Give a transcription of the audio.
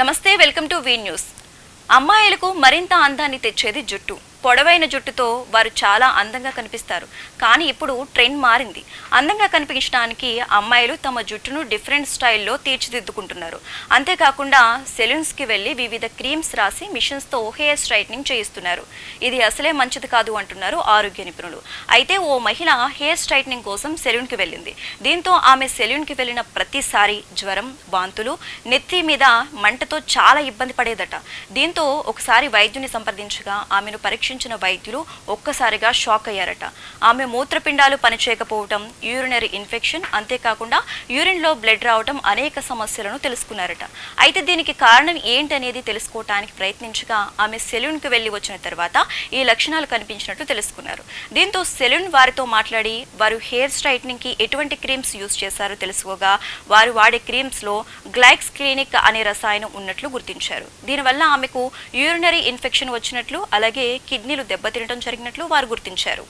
నమస్తే welcome to V news. అమ్మాయిలకు మరింత అందాన్ని తెచ్చేది జుట్టు. పొడవైన జుట్టుతో వారు చాలా అందంగా కనిపిస్తారు. కానీ ఇప్పుడు ట్రెండ్ మారింది. అందంగా కనిపించడానికి అమ్మాయిలు తమ జుట్టును డిఫరెంట్ స్టైల్లో తీర్చిదిద్దుకుంటున్నారు. అంతేకాకుండా సెలూన్స్కి వెళ్ళి వివిధ క్రీమ్స్ రాసి మిషన్స్తో హెయిర్ స్ట్రైట్నింగ్ చేయిస్తున్నారు. ఇది అసలే మంచిది కాదు అంటున్నారు ఆరోగ్య నిపుణులు. అయితే ఓ మహిళ హెయిర్ స్ట్రైట్నింగ్ కోసం సెలూన్కి వెళ్ళింది. దీంతో ఆమె సెలూన్కి వెళ్ళిన ప్రతిసారి జ్వరం వాంతులు నెత్తి మీద మంటతో చాలా ఇబ్బంది పడేదట. దీంతో ఒకసారి వైద్యుని సంప్రదించగా ఆమెను పరీక్షించిన వైద్యులు ఒక్కసారిగా షాక్ అయ్యారట. ఆమె మూత్రపిండాలు పనిచేయకపోవటం యూరినరీ ఇన్ఫెక్షన్ అంతేకాకుండా యూరిన్లో బ్లడ్ రావటం అనేక సమస్యలను తెలుసుకున్నారట. అయితే దీనికి కారణం ఏంటనేది తెలుసుకోవటానికి ప్రయత్నించగా ఆమె సెలూన్కి వెళ్ళి వచ్చిన తర్వాత ఈ లక్షణాలు కనిపించినట్లు తెలుసుకున్నారు. దీంతో సెలూన్ వారితో మాట్లాడి వారు హెయిర్ స్ట్రైట్నింగ్కి ఎటువంటి క్రీమ్స్ యూజ్ చేశారో తెలుసుకోగా వారు వాడే క్రీమ్స్లో గ్లైక్స్ క్లినిక్ అనే రసాయనం ఉన్నట్లు గుర్తించారు. దీనివల్ల ఆమెకు యూరినరీ ఇన్ఫెక్షన్ వచ్చినట్లు అలాగే కిడ్నీలు దెబ్బతినడం జరిగినట్లు వారు గుర్తించారు.